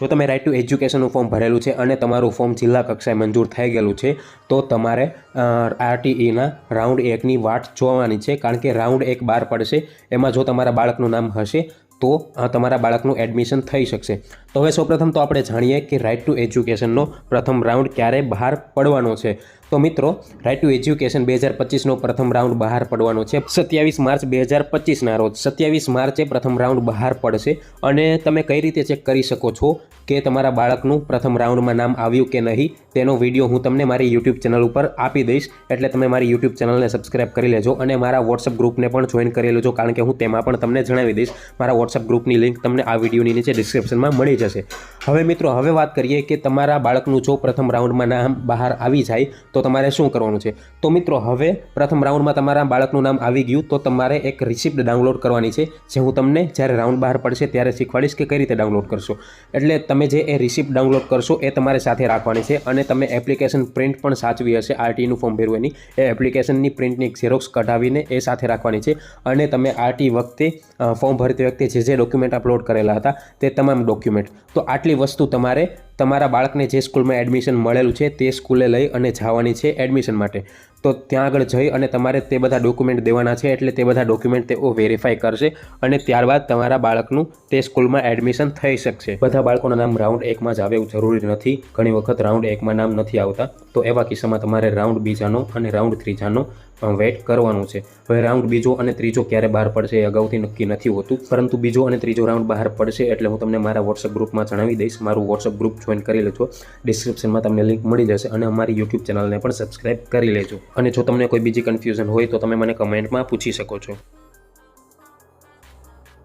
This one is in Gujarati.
જો તમે રાઇટ ટુ એજ્યુકેશનનું ફોર્મ ભરેલું છે અને તમારું ફોર્મ જિલ્લા કક્ષાએ મંજૂર થઈ ગયેલું છે, તો તમારે આરટીઈના રાઉન્ડ એકની વાટ જોવાની છે, કારણ કે રાઉન્ડ એક બહાર પડશે. એમાં જો તમારા બાળકનું નામ હશે, તો તમારા બાળકનું એડમિશન થઈ શકશે. તો હવે સૌપ્રથમ તો આપણે જાણીએ કે રાઇટ ટુ એજ્યુકેશનનો પ્રથમ રાઉન્ડ ક્યારે બહાર પડવાનો છે. તો મિત્રો રાઇટ ટુ એજ્યુકેશન બે હજાર પચીસનો પ્રથમ રાઉન્ડ બહાર પડવાનો છે. સત્યાવીસ માર્ચ બે હજાર પચીસના રોજ. સત્યાવીસ માર્ચે પ્રથમ રાઉન્ડ બહાર પડશે. અને તમે કઈ રીતે ચેક કરી શકો છો કે તમારા બાળકનું પ્રથમ રાઉન્ડમાં નામ આવ્યું કે નહીં, તેનો વીડિયો હું તમને મારી યુટ્યુબ ચેનલ ઉપર આપી દઈશ. એટલે તમે મારી યુટ્યુબ ચેનલને સબસ્ક્રાઇબ કરી લેજો અને મારા વોટ્સઅપ ગ્રુપને પણ જોઈન કરી લેજો, કારણ કે હું તેમાં પણ તમને જણાવી દઈશ. મારા વોટ્સઅપ ગ્રુપની લિંક તમને આ વિડીયોની નીચે ડિસ્ક્રિપ્શનમાં મળી જશે. હવે મિત્રો, હવે વાત કરીએ કે તમારા બાળકનું જો પ્રથમ રાઉન્ડમાં નામ બહાર આવી જાય, તો તમારે શું કરવાનું છે? તો મિત્રો, હવે પ્રથમ રાઉન્ડમાં તમારા બાળકનું નામ આવી ગયું, તો તમારે એક રિસિપ્ટ ડાઉનલોડ કરવાની છે, જે હું તમને જ્યારે રાઉન્ડ બહાર પડશે ત્યારે શીખવાડીશ કે કઈ રીતે ડાઉનલોડ કરશો. એટલે તમે જે એ રિસિપ્ટ ડાઉનલોડ કરશો, એ તમારે સાથે રાખવાની છે અને તમે એપ્લિકેશન પ્રિન્ટ પણ સાચવી હશે, આરટીનું ફોર્મ ભરવું એ એપ્લિકેશનની પ્રિન્ટની ઝેરોક્સ કઢાવીને એ સાથે રાખવાની છે અને તમે આરટી વખતે ફોર્મ ભરતી વખતે જે જે ડોક્યુમેન્ટ અપલોડ કરેલા હતા, તે તમામ ડોક્યુમેન્ટ તો આટલી વસ્તુ તમારે તમારા બાળકને જે સ્કૂલમાં એડમિશન મળેલું છે તે સ્કૂલે લઈ અને જવાની છે એડમિશન માટે. તો ત્યાં આગળ જઈ અને તમારે તે બધા ડોક્યુમેન્ટ દેવાના છે એટલે તે બધા ડોક્યુમેન્ટ તેઓ વેરીફાઈ કરશે અને ત્યારબાદ તમારા બાળકનું તે સ્કૂલમાં એડમિશન થઈ શકશે. બધા બાળકોના નામ રાઉન્ડ એકમાં જ આવે એવું જરૂરી નથી. ઘણી વખત રાઉન્ડ એકમાં નામ નથી આવતા. તો એવા કિસ્સામાં તમારે રાઉન્ડ બીજાનો અને રાઉન્ડ ત્રીજાનો વેઇટ કરવાનું છે. હવે રાઉન્ડ બીજો અને ત્રીજો ક્યારે બહાર પડશે એ અગાઉથી નક્કી નથી હોતું. પરંતુ બીજો અને ત્રીજો રાઉન્ડ બહાર પડશે એટલે હું તમને મારા વોટ્સઅપ ગ્રુપમાં જણાવી દઈશ. મારું વોટ્સઅપ ગ્રુપ જોઈન કરી લેજો. ડિસ્ક્રિપ્શનમાં તમને લિંક મળી જશે અને અમારી યુટ્યુબ ચેનલને પણ સબસ્ક્રાઇબ કરી લેજો. અને જો તમને કોઈ બીજી કન્ફ્યુઝન હોય તો તમે મને કમેન્ટમાં પૂછી શકો છો.